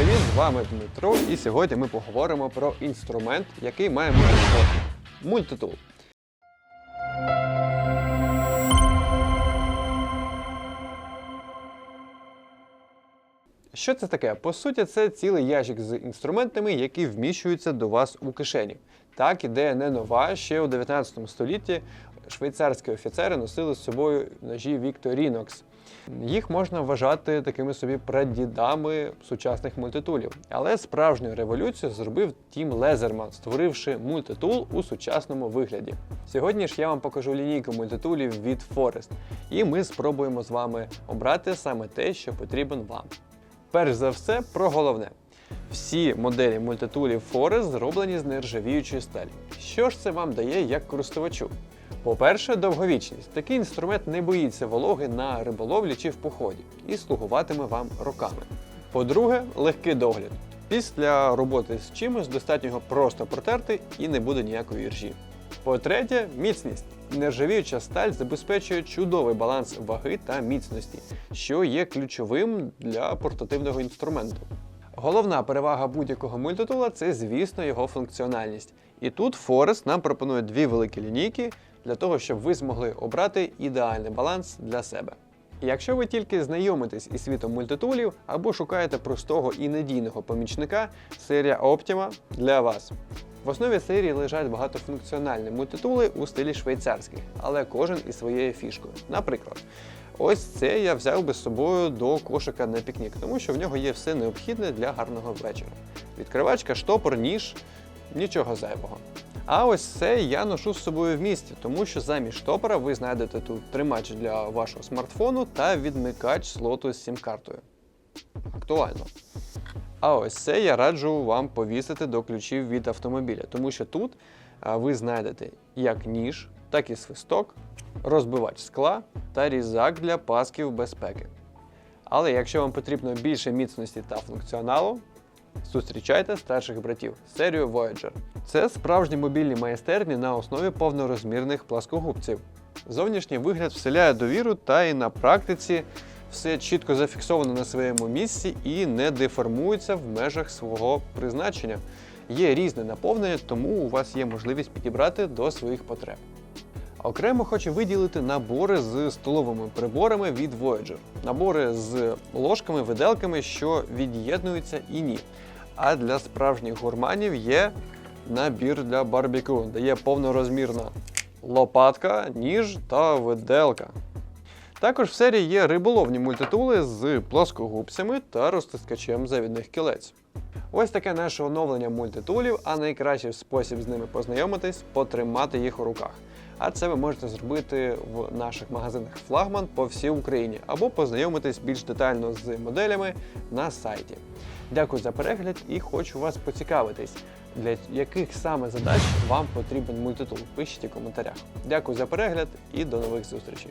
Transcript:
привіт! З вами Дмитро, і сьогодні ми поговоримо про інструмент, який має мультитул. Мультитул. Що це таке? По суті, це цілий ящик з інструментами, які вміщуються до вас у кишені. Так, ідея не нова. Ще у 19 столітті швейцарські офіцери носили з собою ножі Victorinox. Їх можна вважати такими собі прадідами сучасних мультитулів. Але справжню революцію зробив Тім Лезерман, створивши мультитул у сучасному вигляді. Сьогодні ж я вам покажу лінійку мультитулів від Forest, і ми спробуємо з вами обрати саме те, що потрібен вам. Перш за все, про головне. Всі моделі мультитулів Forest зроблені з нержавіючої сталі. Що ж це вам дає як користувачу? По-перше, довговічність. Такий інструмент не боїться вологи на риболовлі чи в поході і слугуватиме вам роками. По-друге, легкий догляд. Після роботи з чимось достатньо його просто протерти і не буде ніякої іржі. По-третє, міцність. Нержавіюча сталь забезпечує чудовий баланс ваги та міцності, що є ключовим для портативного інструменту. Головна перевага будь-якого мультитула це, звісно, його функціональність. І тут Forest нам пропонує дві великі лінійки для того, щоб ви змогли обрати ідеальний баланс для себе. Якщо ви тільки знайомитесь із світом мультитулів або шукаєте простого і надійного помічника, серія Optima для вас. В основі серії лежать багатофункціональні мультитули у стилі швейцарських, але кожен із своєю фішкою. Наприклад, ось це я взяв би з собою до кошика на пікнік, тому що в нього є все необхідне для гарного вечора. Відкривачка, штопор, ніж, нічого зайвого. А ось це я ношу з собою в місті, тому що замість штопора ви знайдете тут тримач для вашого смартфону та відмикач слоту з сім-картою. Актуально. А ось це я раджу вам повісити до ключів від автомобіля, тому що тут ви знайдете як ніж, так і свисток, розбивач скла та різак для пасків безпеки. Але якщо вам потрібно більше міцності та функціоналу, зустрічайте старших братів серію Voyager. Це справжні мобільні майстерні на основі повнорозмірних пласкогубців. Зовнішній вигляд вселяє довіру, та і на практиці все чітко зафіксовано на своєму місці і не деформується в межах свого призначення. Є різне наповнення, тому у вас є можливість підібрати до своїх потреб. Окремо хочу виділити набори з столовими приборами від Voyager. Набори з ложками, виделками, що від'єднуються і ні. А для справжніх гурманів є набір для барбекю, де є повнорозмірна лопатка, ніж та виделка. Також в серії є риболовні мультитули з плоскогубцями та розтискачем завідних кілець. Ось таке наше оновлення мультитулів, а найкращий спосіб з ними познайомитись потримати їх у руках. А це ви можете зробити в наших магазинах флагман по всій Україні або познайомитись більш детально з моделями на сайті. Дякую за перегляд і хочу вас поцікавитись, для яких саме задач вам потрібен мультитул. Пишіть у коментарях. Дякую за перегляд і до нових зустрічей.